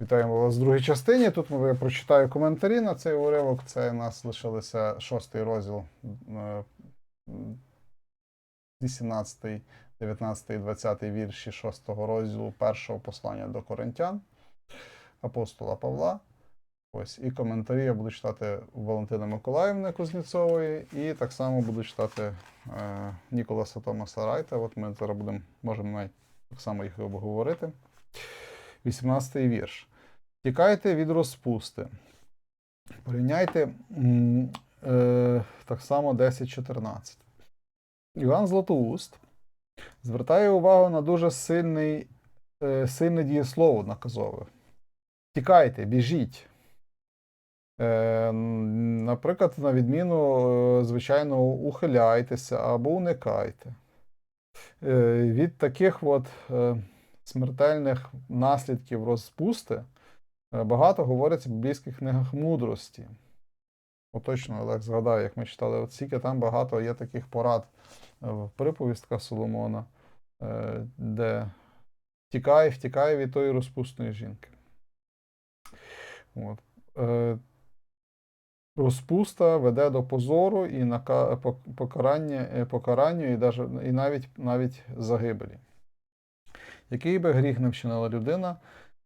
Вітаємо вас в другій частині. Тут я прочитаю коментарі на цей уривок. Це у нас лишилося шостий розділ, е, 18, 19, 20 вірші шостого розділу першого послання до коринтян апостола Павла. Ось і коментарі я буду читати у Валентини Миколаївни Кузнєцової, і так само буду читати е, Ніколаса Томаса Райта. От ми зараз будемо, можемо навіть так само їх обговорити. 18 вірш. Тікайте від розпусти. Порівняйте е, так само 10.14. Іван Златоуст звертає увагу на дуже сильний, е, сильне дієслово наказове. Тікайте, біжіть. Е, наприклад, на відміну, е, звичайно, ухиляйтеся або уникайте. Е, від таких от е, смертельних наслідків розпусти багато говориться в біблійських книгах мудрості. От точно, Олег згадаю, як ми читали, от там багато є таких порад е, в приповістках Соломона, е, де втікай, втікай від тої розпусної жінки. От. Е, Розпуста веде до позору і покарання, е, покаранню і, і навіть, навіть загибелі. Який би гріх не вчинила людина,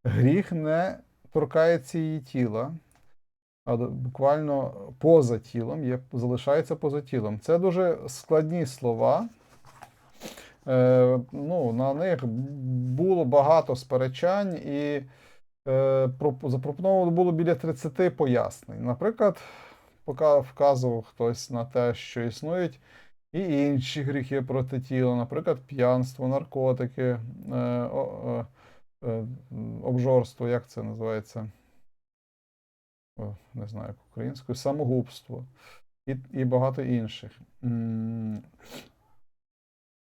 гріх не торкається її тіла, а буквально поза тілом, є, залишається поза тілом. Це дуже складні слова. Е, ну, на них було багато сперечань, і е, запропоновано було біля 30 пояснень. Наприклад, поки вказував хтось на те, що існують і інші гріхи проти тіла, наприклад, п'янство, наркотики, е, е, обжорство, як це називається? Не знаю, як українською, самогубство і, і багато інших.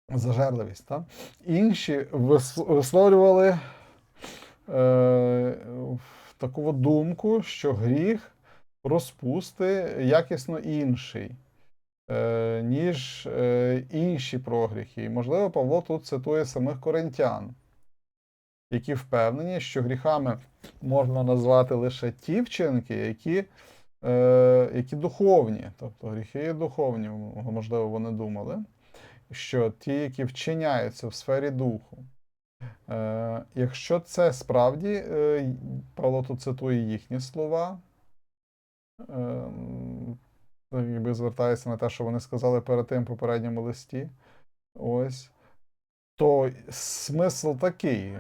Зажерливість, так? Інші висловлювали е, таку думку, що гріх розпусти якісно інший, е, ніж е, інші прогріхи. І, можливо, Павло тут цитує самих коринтян, які впевнені, що гріхами можна назвати лише ті вчинки, які, е, які духовні, тобто гріхи духовні, можливо, вони думали, що ті, які вчиняються в сфері духу. Е, якщо це справді, е, Павло тут цитує їхні слова, ем, якби звертається на те, що вони сказали перед тим попередньому листі. Ось. То смисл такий: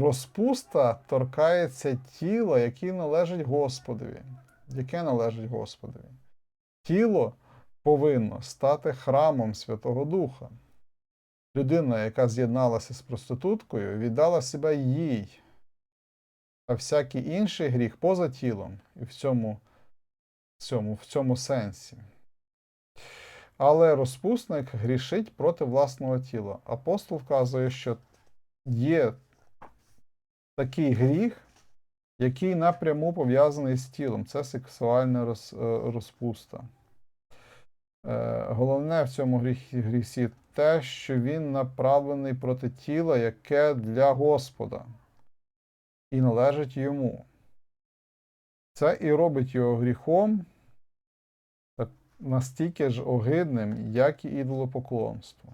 розпуста торкається тіла, яке належить Господові. Яке належить Господові. Тіло повинно стати храмом Святого Духа. Людина, яка з'єдналася з проституткою, віддала себе їй, а всякий інший гріх поза тілом і в цьому, цьому, в цьому сенсі. Але розпусник грішить проти власного тіла. Апостол вказує, що є такий гріх, який напряму пов'язаний з тілом. Це сексуальна роз, е, розпуста. Е, Головне в цьому гріхі, грісі те, що він направлений проти тіла, яке для Господа і належить йому. Це і робить його гріхом настільки ж огидним, як і ідолопоклонство.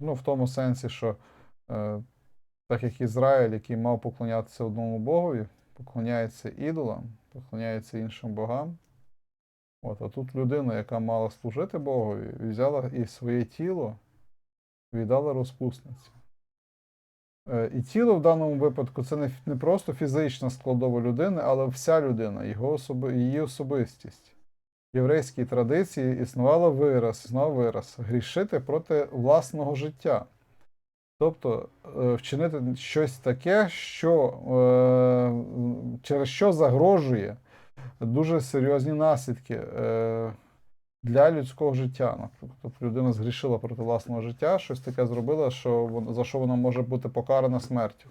Ну, в тому сенсі, що е, так як Ізраїль, який мав поклонятися одному Богові, поклоняється ідолам, поклоняється іншим богам. От, а тут людина, яка мала служити Богові, взяла і своє тіло віддала розпусниці. Е, І тіло в даному випадку це не, не просто фізична складова людини, але вся людина, його особи, її особистість. Єврейській традиції існувала вираз, існував вираз грішити проти власного життя. Тобто е, вчинити щось таке, що, е, через що загрожує дуже серйозні наслідки е, для людського життя. Наприклад, Тобто людина згрішила проти власного життя, щось таке зробила, що за що вона може бути покарана смертю.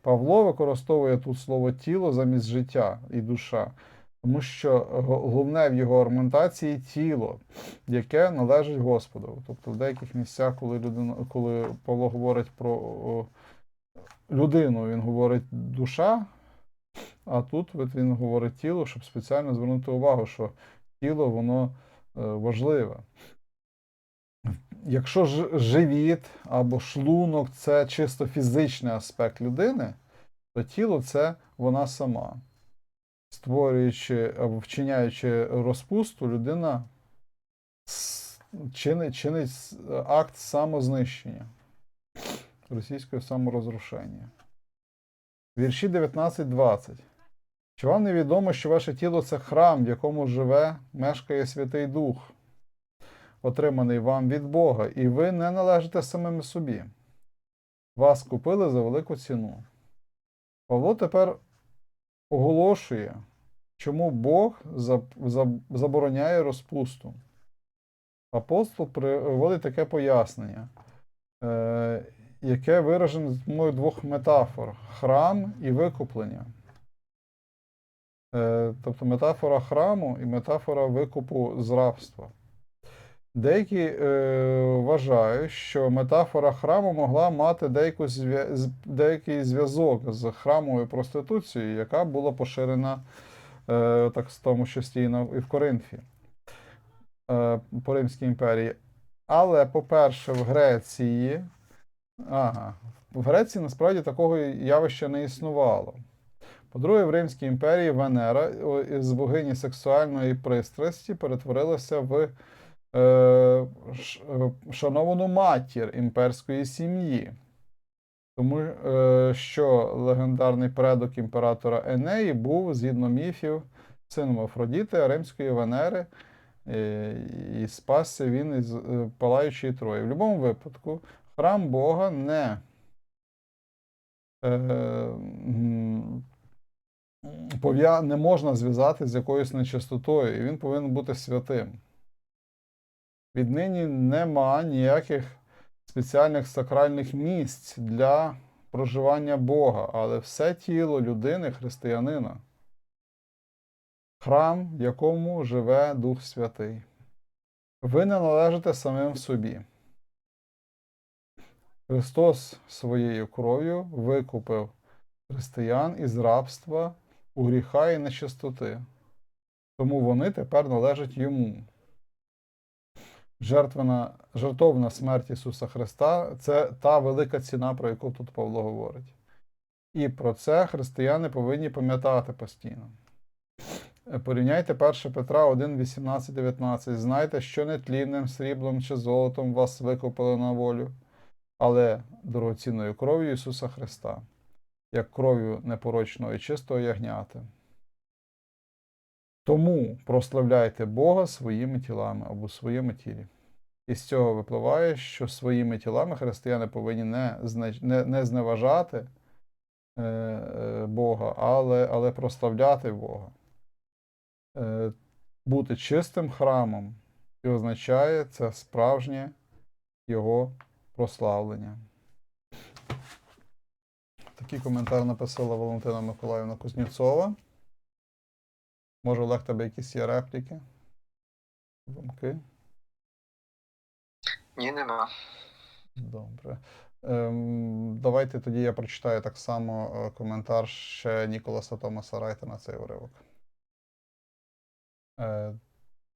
Павло використовує тут слово тіло замість життя і душа, тому що головне в його аргументації тіло, яке належить Господу. Тобто в деяких місцях, коли людина, коли Павло говорить про людину він говорить душа, а тут він говорить тіло, щоб спеціально звернути увагу, що тіло воно е, важливе. Якщо живіт або шлунок це чисто фізичний аспект людини, то тіло це вона сама. Створюючи або вчиняючи розпусту, людина чинить, чинить акт самознищення, російського саморозрушення. Вірші 19-20. Чи вам не відомо, що ваше тіло це храм, в якому живе, мешкає Святий Дух, отриманий вам від Бога, і ви не належите самим собі. Вас купили за велику ціну. Павло тепер оголошує, чому Бог заб- заб- забороняє розпусту. Апостол приводить таке пояснення, е, яке виражене з допомогою двох метафор: храм і викуплення. Е, тобто метафора храму і метафора викупу з рабства. Деякі е, вважають, що метафора храму могла мати деяку зв'я- з- деякий зв'язок з храмовою проституцією, яка була поширена е, так в тому числі і в Коринфі е, по Римській імперії. Але, по-перше, в Греції, ага, в Греції насправді такого явища не існувало. По-друге, в Римській імперії Венера із богині сексуальної пристрасті перетворилася в шановану матір імперської сім'ї. Тому е, що легендарний предок імператора Енеї був, згідно міфів, сином Афродіти, римської Венери, е, і спасся він із е, палаючої Трої. В будь-якому випадку, храм Бога не. Е, не можна зв'язати з якоюсь нечистотою, і він повинен бути святим. Віднині нема ніяких спеціальних сакральних місць для проживання Бога, але все тіло людини християнина. Храм, в якому живе Дух Святий. Ви не належите самим собі. Христос своєю кров'ю викупив християн із рабства у гріха і нечистоти. Тому вони тепер належать йому. Жертвена, жертовна смерть Ісуса Христа це та велика ціна, про яку тут Павло говорить. І про це християни повинні пам'ятати постійно. Порівняйте 1 Петра 1, 18, 19. Знайте, що нетлінним сріблом чи золотом вас викупили на волю, але дорогоцінною кров'ю Ісуса Христа, як кров'ю непорочного і чистого ягняти. Тому прославляйте Бога своїми тілами або своєму тілі. І з цього випливає, що своїми тілами християни повинні не, не, не зневажати е, е, Бога, але, але прославляти Бога. Е, бути чистим храмом і означає це справжнє Його прославлення. Такий коментар написала Валентина Миколаївна Кузнєцова. Може, Олег, тебе якісь є репліки? Думки? Ні, нема. Добре. Ем, давайте тоді я прочитаю так само е, коментар ще Ніколаса Томаса Райта на цей уривок. Е,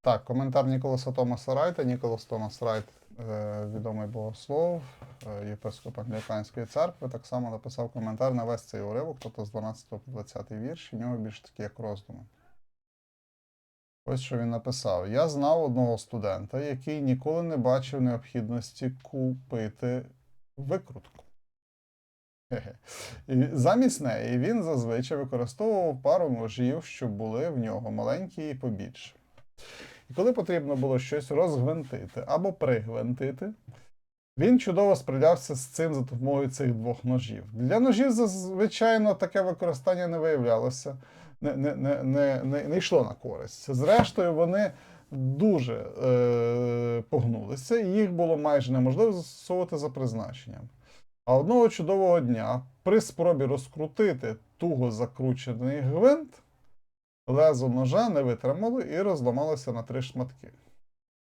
так, коментар Ніколаса Томаса Райта. Ніколас Томас Райт, е, відомий богослов, е, єпископ Англіканської церкви, так само написав коментар на весь цей уривок, тобто з 12 по 20 вірш, і в нього більш такі як роздуми. Ось що він написав: Я знав одного студента, який ніколи не бачив необхідності купити викрутку. І замість неї він зазвичай використовував пару ножів, що були в нього маленькі і побільше. І коли потрібно було щось розгвинтити або пригвинтити, він чудово справлявся з цим за допомогою цих двох ножів. Для ножів, звичайно, таке використання не виявлялося, не, не, не, не, не, йшло на користь. Зрештою, вони дуже е, погнулися, і їх було майже неможливо застосовувати за призначенням. А одного чудового дня, при спробі розкрутити туго закручений гвинт, лезо ножа не витримало і розламалося на три шматки.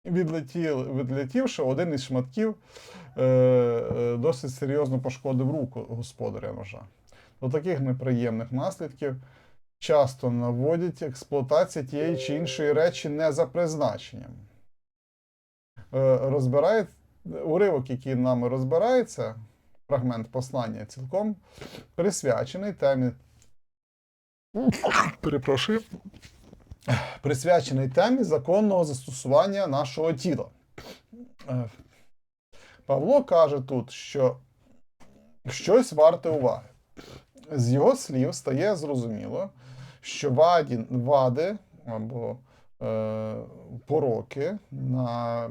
відлетів, відлетівши, один із шматків е, е, досить серйозно пошкодив руку господаря ножа. До таких неприємних наслідків часто наводять експлуатація тієї чи іншої речі не за призначенням. Е, розбирає, уривок, який нами розбирається, фрагмент послання цілком присвячений темі. Перепрошую. Присвячений темі законного застосування нашого тіла. Е, Павло каже тут, що щось варте уваги. З його слів стає зрозуміло, що ваді, вади або е, пороки на,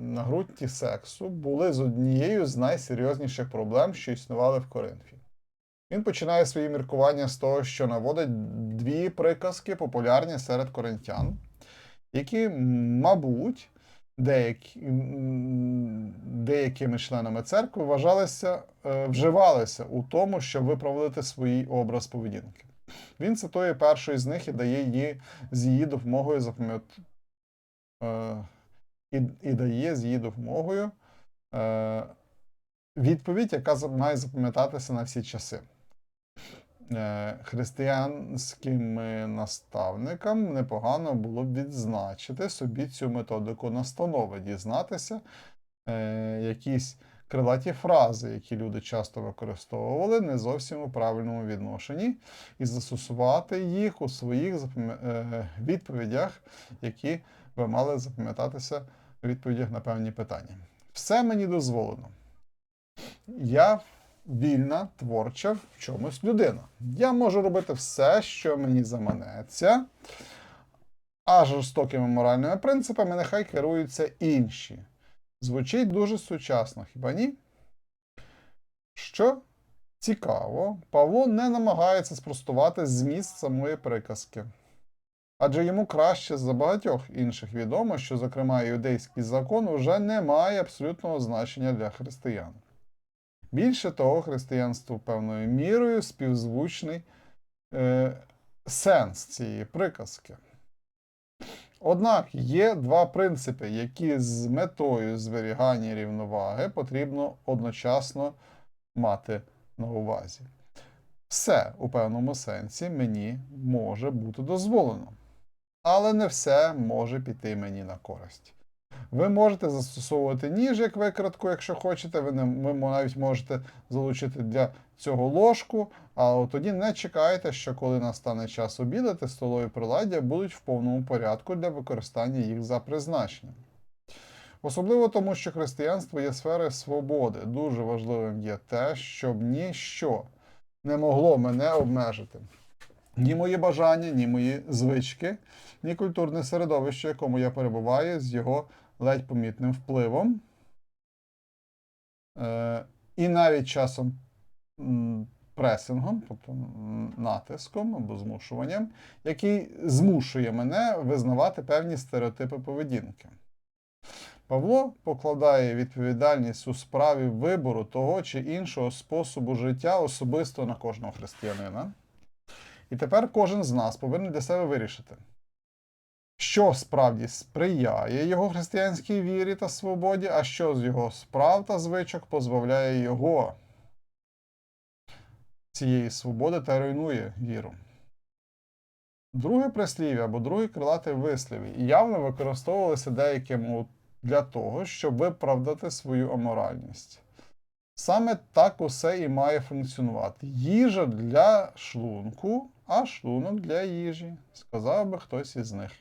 на ґрунті сексу були з однією з найсерйозніших проблем, що існували в Коринфі. Він починає свої міркування з того, що наводить дві приказки, популярні серед коринтян, які, мабуть, деякі, деякими членами церкви вважалися, е, вживалися у тому, щоб виправити свій образ поведінки. Він цитує першу із них і дає її з її допомогою запам'ят... е, і, і дає з її допомогою е, відповідь, яка має запам'ятатися на всі часи. Е, Християнським наставникам непогано було б відзначити собі цю методику настанови, дізнатися е, якісь крилаті фрази, які люди часто використовували, не зовсім у правильному відношенні, і застосувати їх у своїх е, відповідях, які ви мали запам'ятатися у відповідях на певні питання. Все мені дозволено. Я вільна, творча в чомусь людина. Я можу робити все, що мені заманеться, а жорстокими моральними принципами нехай керуються інші. Звучить дуже сучасно, хіба ні? Що цікаво, Павло не намагається спростувати зміст самої приказки. Адже йому краще за багатьох інших відомо, що, зокрема, іудейський закон вже не має абсолютного значення для християн. Більше того, християнство певною мірою співзвучний е, сенс цієї приказки. Однак є два принципи, які з метою зберігання рівноваги потрібно одночасно мати на увазі. Все у певному сенсі мені може бути дозволено, але не все може піти мені на користь. Ви можете застосовувати ніж як викрадку, якщо хочете. Ви, не, ви навіть можете залучити для цього ложку, а тоді не чекайте, що коли настане час обідати, столові приладдя будуть в повному порядку для використання їх за призначенням. Особливо тому, що християнство є сферою свободи. Дуже важливим є те, щоб ніщо не могло мене обмежити. Ні мої бажання, ні мої звички, ні культурне середовище, в якому я перебуваю, з його ледь помітним впливом. Е, і навіть часом пресингом, тобто натиском або змушуванням, який змушує мене визнавати певні стереотипи поведінки. Павло покладає відповідальність у справі вибору того чи іншого способу життя особисто на кожного християнина. І тепер кожен з нас повинен для себе вирішити, що справді сприяє його християнській вірі та свободі, а що з його справ та звичок позбавляє його цієї свободи та руйнує віру. Друге прислів'я або другий крилатий вислів явно використовувалися деякими для того, щоб виправдати свою аморальність. Саме так усе і має функціонувати. Їжа для шлунку, а шлунок для їжі, сказав би хтось із них.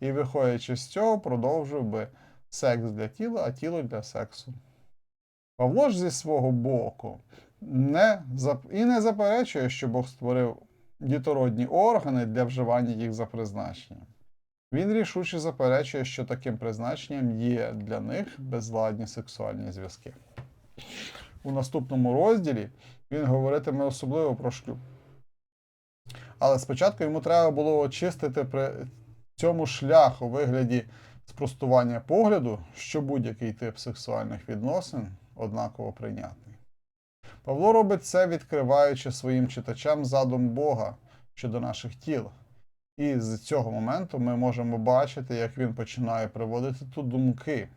І, виходячи з цього, продовжив би секс для тіла, а тіло для сексу. Павло ж зі свого боку не і не заперечує, що Бог створив дітородні органи для вживання їх за призначенням. Він рішуче заперечує, що таким призначенням є для них безладні сексуальні зв'язки. У наступному розділі він говоритиме особливо про шлюб. Але спочатку йому треба було очистити при цьому шлях у вигляді спростування погляду, що будь-який тип сексуальних відносин однаково прийнятний. Павло робить це, відкриваючи своїм читачам задум Бога щодо наших тіл І з цього моменту ми можемо бачити, як він починає приводити тут думки,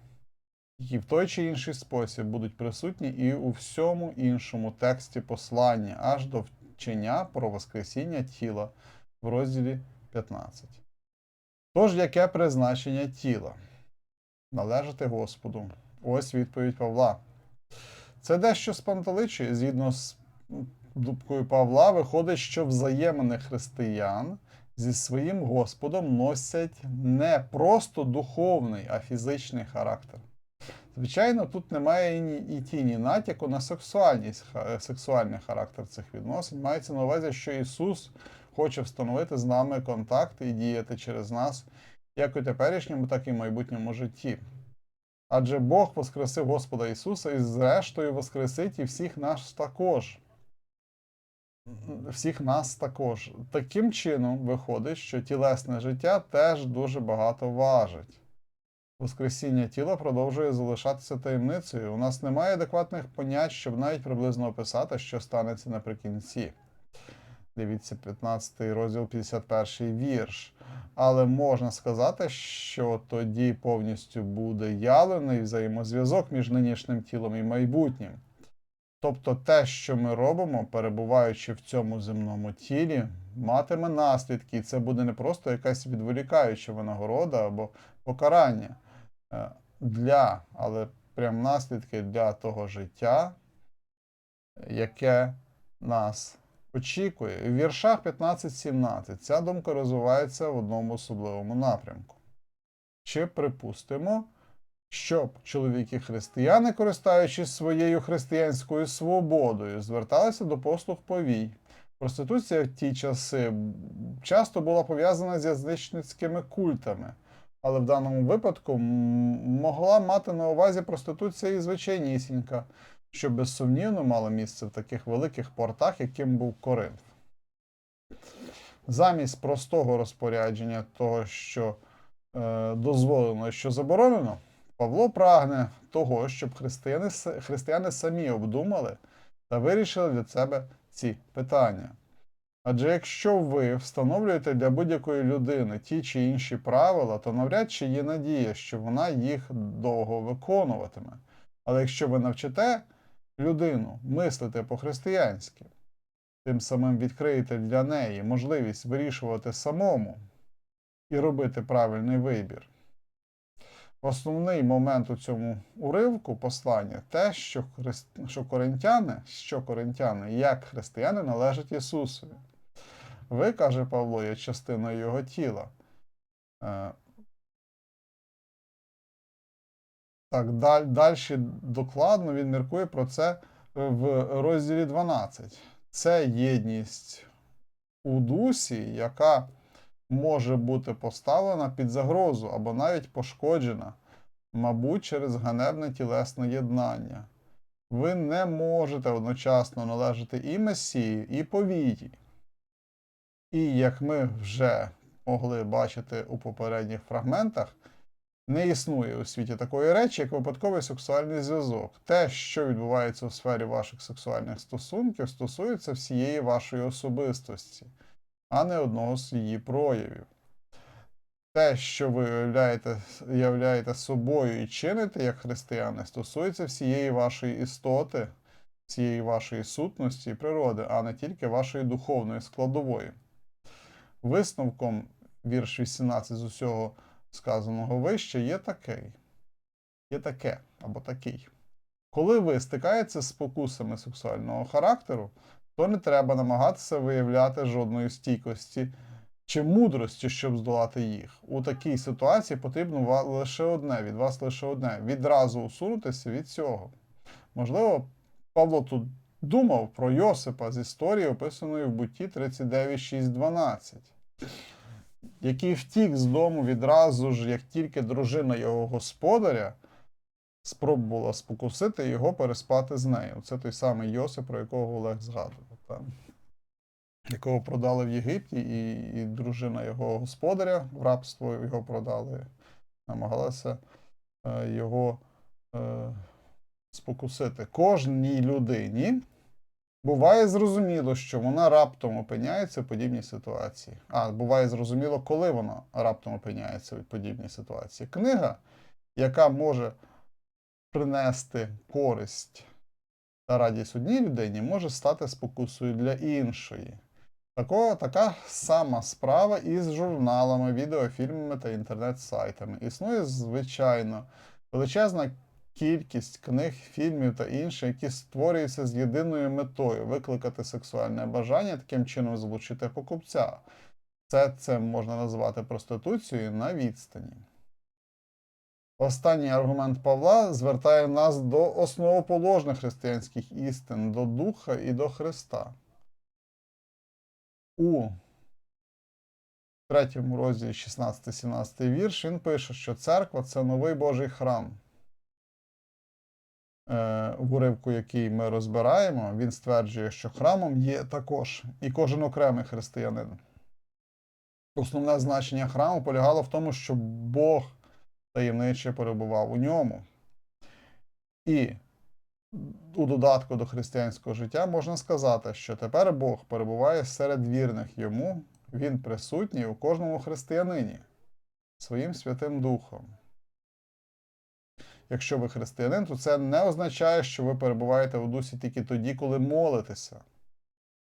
які в той чи інший спосіб будуть присутні і у всьому іншому тексті послання, аж до вчення про Воскресіння тіла в розділі 15. Тож, яке призначення тіла? Належати Господу. Ось відповідь Павла. Це дещо спантеличує, згідно з думкою Павла, виходить, що взаємини християн зі своїм Господом носять не просто духовний, а фізичний характер. Звичайно, тут немає і, ні- і тіні натяку на сексуальність, ха- сексуальний характер цих відносин. Мається на увазі, що Ісус хоче встановити з нами контакт і діяти через нас як у теперішньому, так і в майбутньому житті. Адже Бог воскресив Господа Ісуса і зрештою воскресить і всіх нас також. Всіх нас також. Таким чином виходить, що тілесне життя теж дуже багато важить. Воскресіння тіла продовжує залишатися таємницею. У нас немає адекватних понять, щоб навіть приблизно описати, що станеться наприкінці. Дивіться, 15 розділ, 51 вірш. Але можна сказати, що тоді повністю буде явлений взаємозв'язок між нинішнім тілом і майбутнім. Тобто те, що ми робимо, перебуваючи в цьому земному тілі, матиме наслідки, і це буде не просто якась відволікаюча винагорода або покарання е, для, але прям наслідки для того життя, яке нас очікує. В віршах 15-17 ця думка розвивається в одному особливому напрямку. Чи припустимо, щоб чоловіки-християни, користуючись своєю християнською свободою, зверталися до послуг повій. Проституція в ті часи часто була пов'язана з язичницькими культами, але в даному випадку могла мати на увазі проституція і звичайнісінька, що безсумнівно мало місце в таких великих портах, яким був Коринф. Замість простого розпорядження того, що е, дозволено що заборонено, Павло прагне того, щоб християни, християни самі обдумали та вирішили для себе ці питання. Адже якщо ви встановлюєте для будь-якої людини ті чи інші правила, то навряд чи є надія, що вона їх довго виконуватиме. Але якщо ви навчите людину мислити по-християнськи, тим самим відкриєте для неї можливість вирішувати самому і робити правильний вибір. Основний момент у цьому уривку послання те, що, христ... що коринтяни, що коринтяни, як християни, належать Ісусові. Ви, каже Павло, є частиною Його тіла. Так, даль, далі докладно він міркує про це в розділі 12. Це єдність у дусі, яка може бути поставлена під загрозу або навіть пошкоджена, мабуть, через ганебне тілесне єднання. Ви не можете одночасно належати і Месії, і повії. І як ми вже могли бачити у попередніх фрагментах, не існує у світі такої речі, як випадковий сексуальний зв'язок. Те, що відбувається у сфері ваших сексуальних стосунків, стосується всієї вашої особистості, а не одного з її проявів. Те, що ви являєте, являєте собою і чините як християни, стосується всієї вашої істоти, всієї вашої сутності і природи, а не тільки вашої духовної складової. Висновком вірш 18 з усього сказаного вище є такий. Є таке або такий. Коли ви стикаєтеся з спокусами сексуального характеру, то не треба намагатися виявляти жодної стійкості чи мудрості, щоб здолати їх. У такій ситуації потрібно лише одне, від вас лише одне відразу усунутися від цього. Можливо, Павло тут думав про Йосипа з історії, описаної в бутті 39.6.12 який втік з дому відразу ж, як тільки дружина його господаря спробувала спокусити його переспати з нею. Це той самий Йосип, про якого Олег згадував. Там, якого продали в Єгипті, і, і дружина його господаря в рабство його продали, намагалася е, його е, спокусити. Кожній людині Буває зрозуміло, що вона раптом опиняється в подібній ситуації. А, буває зрозуміло, коли вона раптом опиняється в подібній ситуації. Книга, яка може принести користь та радість одній людині, може стати спокусою для іншої. Такого, така сама справа і з журналами, відеофільмами та інтернет-сайтами. Існує, звичайно, величезна кількість книг, фільмів та інше, які створюються з єдиною метою викликати сексуальне бажання, таким чином залучити покупця. Це, це можна назвати проституцією на відстані. Останній аргумент Павла звертає нас до основоположних християнських істин, до Духа і до Христа. У третьому розділі 16-17 вірш він пише, що церква це новий Божий храм. Е, в уривку, який ми розбираємо, він стверджує, що храмом є також і кожен окремий християнин. Основне значення храму полягало в тому, що Бог таємниче перебував у ньому. І у додатку до християнського життя можна сказати, що тепер Бог перебуває серед вірних йому, він присутній у кожному християнині своїм Святим Духом. Якщо ви християнин, то це не означає, що ви перебуваєте у дусі тільки тоді, коли молитеся,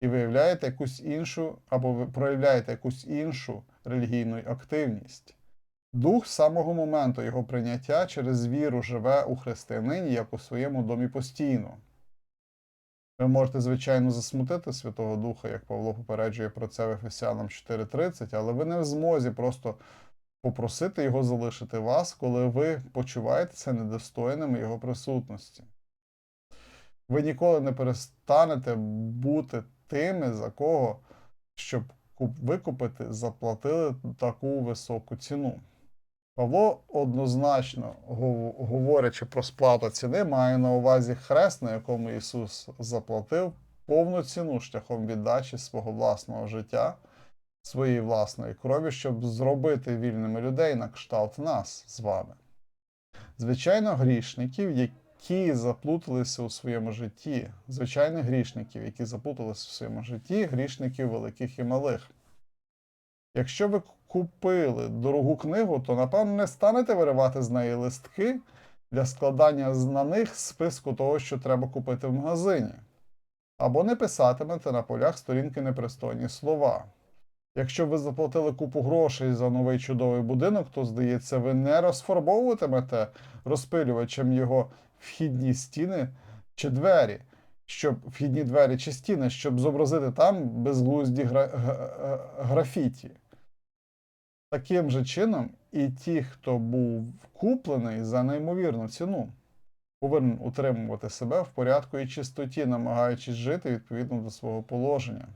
і виявляєте якусь іншу або проявляєте якусь іншу релігійну активність. Дух самого моменту його прийняття через віру живе у християнині як у своєму домі постійно. Ви можете, звичайно, засмутити Святого Духа, як Павло попереджує про це в Ефесянам 4.30, але ви не в змозі просто попросити його залишити вас, коли ви почуваєтеся недостойними його присутності. Ви ніколи не перестанете бути тими, за кого, щоб викупити, заплатили таку високу ціну. Павло однозначно, говорячи про сплату ціни, має на увазі хрест, на якому Ісус заплатив повну ціну шляхом віддачі свого власного життя, своєї власної крові, щоб зробити вільними людей на кшталт нас з вами. Звичайно, грішників, які заплуталися у своєму житті, звичайних грішників, які заплуталися у своєму житті, грішників великих і малих. Якщо ви купили дорогу книгу, то, напевно, не станете виривати з неї листки для складання на них списку того, що треба купити в магазині. Або не писатимете на полях сторінки непристойні слова. Якщо ви заплатили купу грошей за новий чудовий будинок, то, здається, ви не розфарбовуватимете розпилювачем його вхідні стіни чи двері, щоб вхідні двері чи стіни, щоб зобразити там безглузді гра... графіті. Таким же чином, і ті, хто був куплений за неймовірну ціну, повинен утримувати себе в порядку і чистоті, намагаючись жити відповідно до свого положення.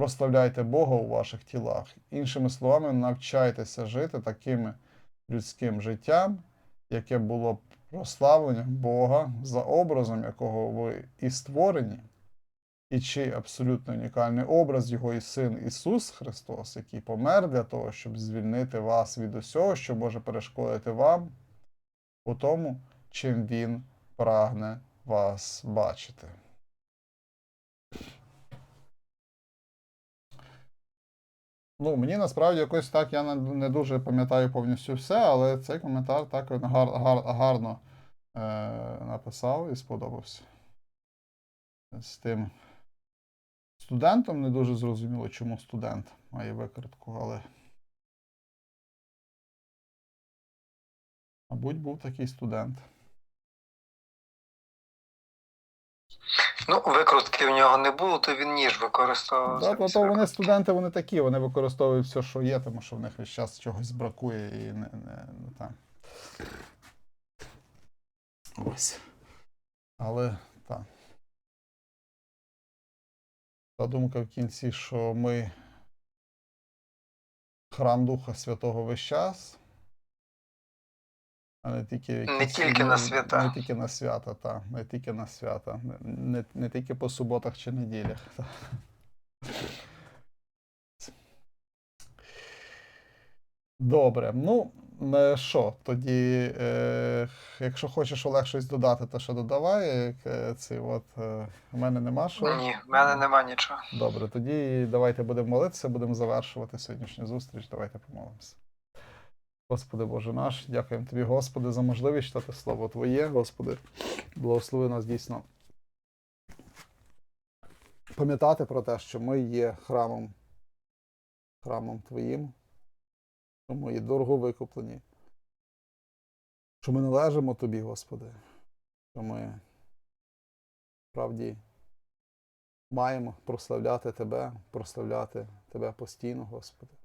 Прославляйте Бога у ваших тілах. Іншими словами, навчайтеся жити таким людським життям, яке було прославленням Бога за образом, якого ви і створені і чий абсолютно унікальний образ його і син Ісус Христос, який помер для того, щоб звільнити вас від усього, що може перешкодити вам у тому, чим Він прагне вас бачити. Ну, мені насправді якось так я не дуже пам'ятаю повністю все, але цей коментар так гар, гар, гарно е, написав і сподобався. З тим. Студентом не дуже зрозуміло, чому студент має викритку, але. Мабуть, був такий студент. Ну, викрутки в нього не було, то він ніж використовував. Да, то, вони студенти, вони такі, вони використовують все, що є, тому що в них весь час чогось бракує і не, не, не там. Ось. Але так. Та думка в кінці, що ми храм Духа Святого весь час, а не тільки, Не тільки на свята. Не тільки на свята, так. Не тільки на свята. Не, не, тільки по суботах чи неділях. Та. Добре. Ну, що? Тоді, е, якщо хочеш Олег щось додати, то що додавай. Е, Цей от, е, в мене нема що. Ні, в мене нема нічого. Добре, тоді давайте будемо молитися, будемо завершувати сьогоднішню зустріч. Давайте помолимося. Господи Боже наш, дякуємо Тобі, Господи, за можливість читати Слово Твоє, Господи. Благослови нас дійсно. Пам'ятати про те, що ми є храмом, храмом Твоїм, що ми є дорого викуплені, що ми належимо Тобі, Господи, що ми справді маємо прославляти Тебе, прославляти Тебе постійно, Господи.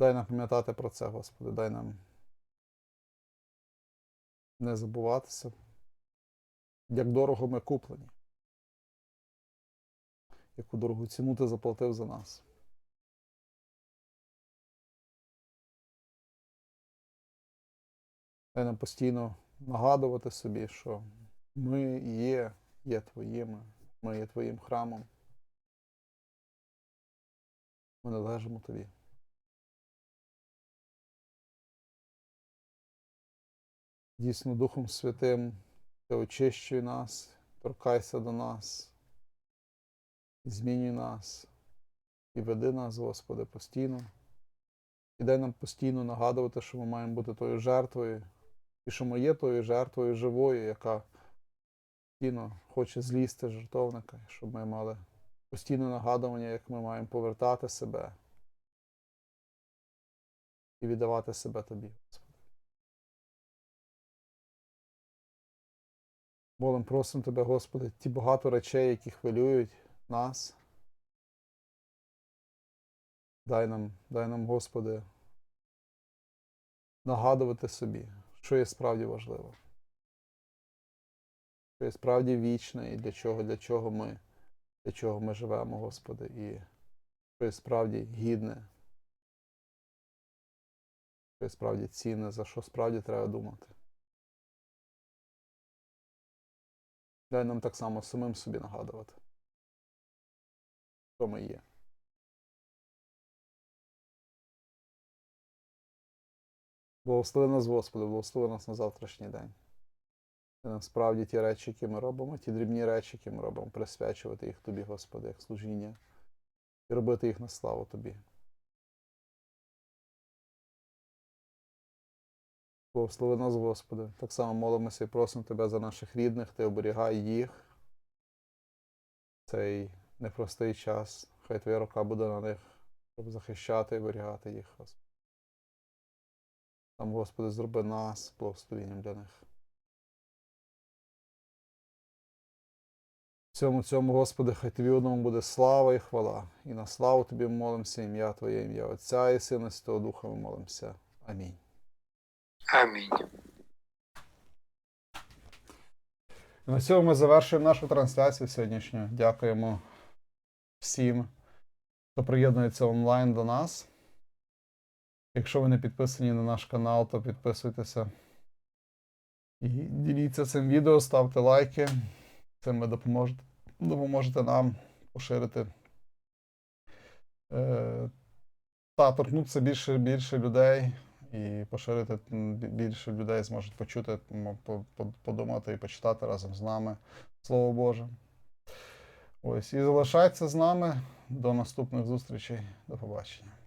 Дай нам пам'ятати про це, Господи, дай нам не забуватися, як дорого ми куплені, яку дорогу ціну ти заплатив за нас. Дай нам постійно нагадувати собі, що ми є, є твоїми, ми є твоїм храмом. Ми належимо тобі. Дійсно, Духом Святим ти очищуй нас, торкайся до нас, змінюй нас і веди нас, Господи, постійно. І дай нам постійно нагадувати, що ми маємо бути тою жертвою, і що ми є тою жертвою живою, яка постійно хоче злізти жертовника, щоб ми мали постійне нагадування, як ми маємо повертати себе і віддавати себе тобі, Молим, просимо Тебе, Господи, ті багато речей, які хвилюють нас. Дай нам, дай нам, Господи, нагадувати собі, що є справді важливо. Що є справді вічне і для чого, для чого ми, для чого ми живемо, Господи, і що є справді гідне, що є справді цінне, за що справді треба думати. Дай нам так само самим собі нагадувати, хто ми є. Благослови нас, Господи, благослови нас на завтрашній день. І насправді ті речі, які ми робимо, ті дрібні речі, які ми робимо, присвячувати їх Тобі, Господи, як служіння, і робити їх на славу Тобі. Благослови нас, Господи. Так само молимося і просимо Тебе за наших рідних, Ти оберігай їх. Цей непростий час. Хай Твоя рука буде на них, щоб захищати і оберігати їх, Господи. Там, Господи, зроби нас благословенням для них. Цьому, цьому, Господи, хай Тобі одному буде слава і хвала. І на славу Тобі молимося, ім'я Твоє, ім'я Отця і Сина, Святого Духа ми молимося. Амінь. Амінь. На цьому ми завершуємо нашу трансляцію сьогоднішню. Дякуємо всім, хто приєднується онлайн до нас. Якщо ви не підписані на наш канал, то підписуйтеся і діліться цим відео, ставте лайки. Цим ви допоможете, допоможете нам поширити е, та торкнутися більше більше людей і поширити більше людей зможуть почути, подумати і почитати разом з нами Слово Боже. Ось і залишайтеся з нами. До наступних зустрічей. До побачення.